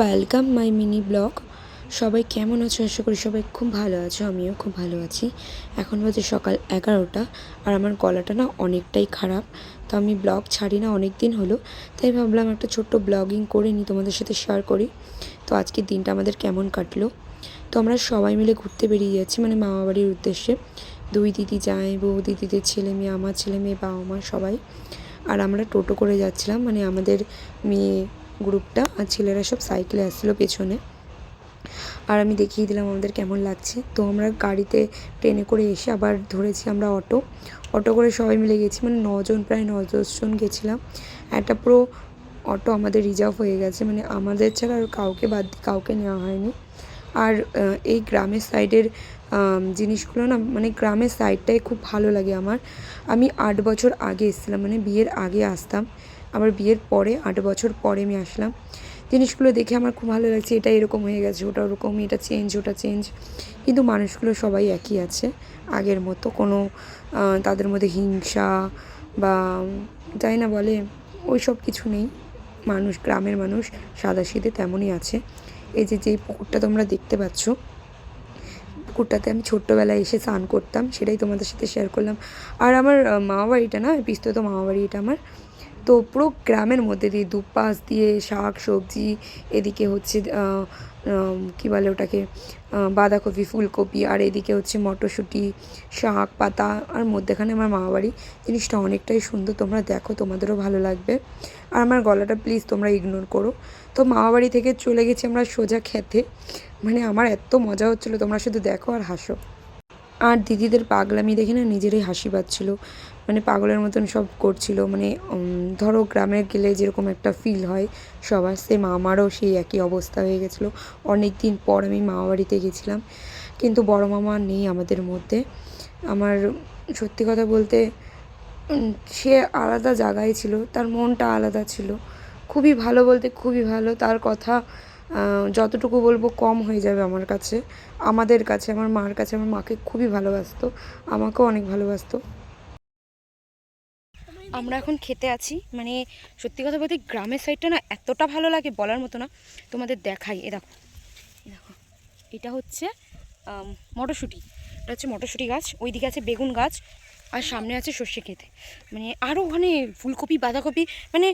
Welcome my mini blog সবাই কেমন আছো? আশা করি সবাই খুব ভালো আছো, আমিও খুব ভালো আছি। এখন বাজে সকাল এগারোটা, আর আমার গলাটা না অনেকটাই খারাপ। তো আমি ব্লগ ছাড়ি না অনেক দিন হলো। তাই ভাবলাম একটা ছোট্ট ব্লগিং করে নিই তোমাদের সাথে শেয়ার করি। তো আজকের দিনটা আমাদের কেমন কাটলো? তো আমরা সবাই মিলে ঘুরতে বেরিয়ে যাচ্ছি মানে মামা বাড়ির উদ্দেশ্যে। দুই দিদি যায়, বউ দিদিদের ছেলে মেয়ে, আমার ছেলে মেয়ে, বাবা মা সবাই। আর আমরা টোটো করে যাচ্ছিলাম মানে আমাদের মেয়ে গ্রুপটা আর ছেলেরা সব সাইকেলে আসছিল পেছনে। আর আমি দেখিয়ে দিলাম আমাদের কেমন লাগছে। তো আমরা গাড়িতে ট্রেনে করে এসে আবার ধরেছি আমরা অটো। অটো করে সবাই মিলে গেছি মানে নজন, প্রায় ন দশজন গেছিলাম। একটা পুরো অটো আমাদের রিজার্ভ হয়ে গেছে মানে আমাদের ছাড়া আর কাউকে বাদ দিয়ে কাউকে নেওয়া হয়নি। আর এই গ্রামের সাইডের জিনিসগুলো না মানে গ্রামের সাইডটাই খুব ভালো লাগে আমার। আমি আট বছর আগে এসেছিলাম মানে বিয়ের আগে আসতাম। আবার বিয়ের পরে, আট বছর পরে আমি আসলাম। জিনিসগুলো দেখে আমার খুব ভালো লাগছে এটা এরকম হয়ে গেছে, ওটা ওরকম এটা চেঞ্জ ওটা চেঞ্জ কিন্তু মানুষগুলো সবাই একই আছে। আগের মতো কোনো তাদের মধ্যে হিংসা বা যাই না বলে, ওই সব কিছু নেই। মানুষ, গ্রামের মানুষ সাদা সাদাসিধে তেমনই আছে। এই যে, যেই পুকুরটা তোমরা দেখতে পাচ্ছ, পুকুরটাতে আমি ছোট্টবেলায় এসে স্নান করতাম, সেটাই তোমাদের সাথে শেয়ার করলাম। আর আমার মামা বাড়িটা না পিস্তত মামা বাড়ি এটা আমার। তো পুরো গ্রামের মধ্যে দিয়ে দুপাশ দিয়ে শাক, সবজি, এদিকে হচ্ছে কী বলে ওটাকে বাঁধাকপি, ফুলকপি, আর এদিকে হচ্ছে মটরশুঁটি, শাক, পাতা, আর মধ্যেখানে আমার মামা বাড়ি জিনিসটা অনেকটাই সুন্দর, তোমরা দেখো, তোমাদেরও ভালো লাগবে। আর আমার গলাটা প্লিজ তোমরা ইগনোর করো। তো মামা বাড়ি থেকে চলে গেছি আমরা সোজা খেতে মানে আমার এত মজা হচ্ছিল, তোমরা শুধু দেখো আর হাসো। আর দিদিদের পাগলামি দেখে না নিজেরই হাসি পাচ্ছিল। মানে পাগলের মতন সব করছিল। মানে ধরো গ্রামে গেলে যেরকম একটা ফিল হয়, সবার সেম আমারও সেই একই অবস্থা হয়ে গেছিল। অনেক দিন পর আমি মামা বাড়িতে গেছিলাম। কিন্তু বড় মামা নেই আমাদের মধ্যে। আমার সত্যি কথা বলতে সে আলাদা জায়গায় ছিল। তার মনটা আলাদা ছিল। খুবই ভালো বলতে খুবই ভালো। তার কথা যতটুকু বলব কম হয়ে যাবে আমার কাছে। আমাদের কাছে, আমার মার কাছে, আমার মাকে খুবই ভালোবাসতো। আমাকেও অনেক ভালোবাসতো। আমরা এখন খেতে আছি। মানে সত্যি কথা বলতে গ্রামের সাইডটা না এতটা ভালো লাগে বলার মতো না। তোমাদের দেখাই। এ দেখো। দেখো। এটা হচ্ছে মটরশুঁটি। এটা হচ্ছে মটরশুঁটি গাছ। ওইদিকে আছে বেগুন গাছ। আর সামনে আছে সর্ষে খেতে মানে আরও ওখানে ফুলকপি, বাঁধাকপি। মানে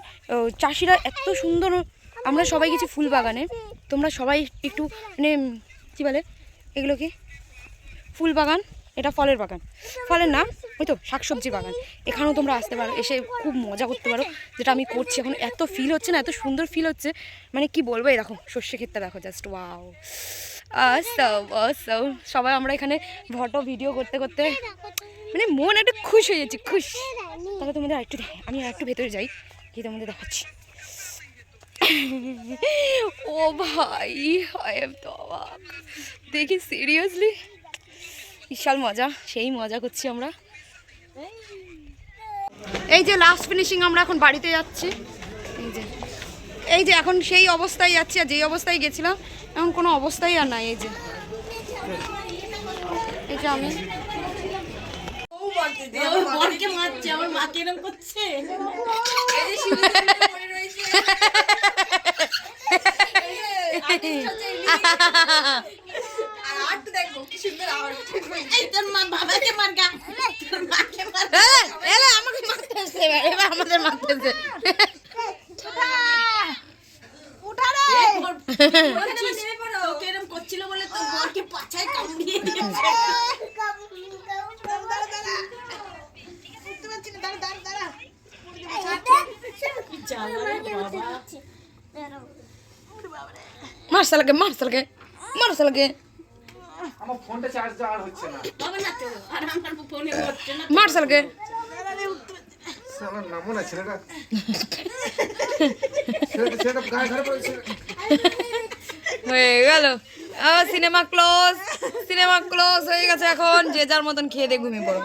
চাষিরা এত সুন্দর আমরা সবাই গেছি ফুল বাগানে তোমরা সবাই একটু মানে কী বলে, এগুলো কি? ফুল বাগান? এটা ফলের বাগান। ফলের না, ওই তো শাকসবজি বাগান। এখানেও তোমরা আসতে পারো, এসে খুব মজা করতে পারো। যেটা আমি করছি এখন, এত ফিল হচ্ছে না, এত সুন্দর ফিল হচ্ছে। মানে কি বলব, এই দেখো, সর্ষে ক্ষেতটা দেখো জাস্ট ওয়াও আসাম আসাম সবাই আমরা এখানে ফটো ভিডিও করতে করতে মানে মন একটু খুশ হয়ে যাচ্ছে, খুশ। তবে তোমাদের আরেকটু আমি আর একটু ভেতরে যাই, গিয়ে তোমাদের দেখাচ্ছি। ও ভাই আই এম তো অবাক দেখি সিরিয়াসলি বিশাল মজা সেই মজা করছি আমরা। এই যে লাস্ট ফিনিশিং আমরা এখন বাড়িতে যাচ্ছি। এই যে এই যে এখন সেই অবস্থায় যাচ্ছি আর যেই অবস্থায় গেছিলাম এখন কোনো অবস্থাই আর নাই এই যে। এই যে আমি। মারছে আমার মাকে এরকম করছে এই তোর মা বাবাকে মারগা তোর মাকে মার এলে আমাকে মারতে এসে এবার এবার আমাদের মারতে এসে তোকে এরকম করছিল বলে বরকে পাছায় কামড়িয়ে দিয়েছে মার সালাকে মার সালাকে মার সালাকে। আমার ফোনটা চার্জ দেওয়া আর হচ্ছে না। হবে না তো আর আমার ফোনে হচ্ছে না মার সালাকে। আমার নামও না ছেলেটা। ছেলেটা ছেলেটা গায়ে ঘরে পড়েছে। হয়ে গেল। সিনেমা ক্লোজ সিনেমা ক্লোজ হয়ে গেছে এখন। যে যার মতন খেয়ে দিয়ে ঘুমিয়ে পড়ো।